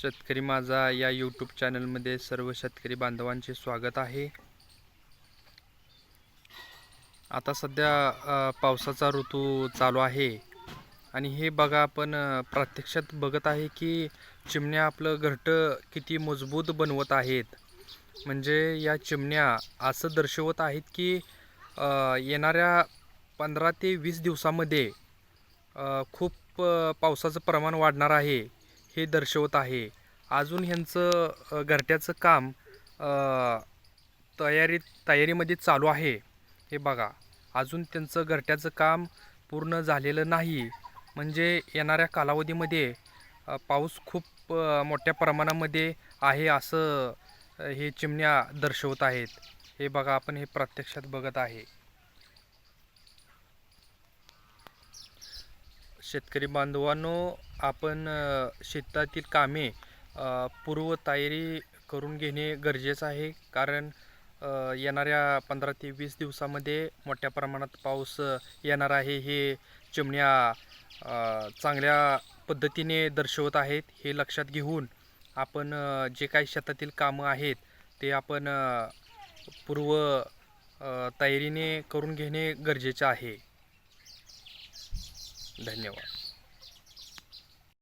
शेतकरी माझा या यूट्यूब चॅनलमध्ये सर्व शेतकरी बांधवांचे स्वागत आहे. आता सध्या पावसाचा ऋतू चालू आहे. आणि हे बघा आपण प्रत्यक्षात बघत आहे की चिमण्या आपलं घरटं किती मजबूत बनवत आहेत. म्हणजे या चिमण्या असं दर्शवत आहेत की येणाऱ्या पंधरा ते वीस दिवसामध्ये खूप पावसाचं प्रमाण वाढणार आहे. हे दर्शवत आहे. अजून ह्यांचं घरट्याचं काम तयारी तयारीमध्ये चालू आहे. हे बघा. अजून त्यांचं घरट्याचं काम पूर्ण झालेलं नाही. म्हणजे येणाऱ्या कालावधीमध्ये पाऊस खूप मोठ्या प्रमाणामध्ये आहे असं हे चिमण्या दर्शवत आहेत. हे बघा आपण हे प्रत्यक्षात बघत आहे. शेतकरी बांधवांनो आपण शेतातील कामे पूर्वतयारी करून घेणे गरजेचं आहे. कारण येणाऱ्या पंधरा ते वीस दिवसामध्ये मोठ्या प्रमाणात पाऊस येणार आहे हे चिमण्या चांगल्या पद्धतीने दर्शवत आहेत. हे लक्षात घेऊन आपण जे काही शेतातील कामं आहेत ते आपण पूर्व तयारीने करून घेणे गरजेचे आहे. धन्यवाद.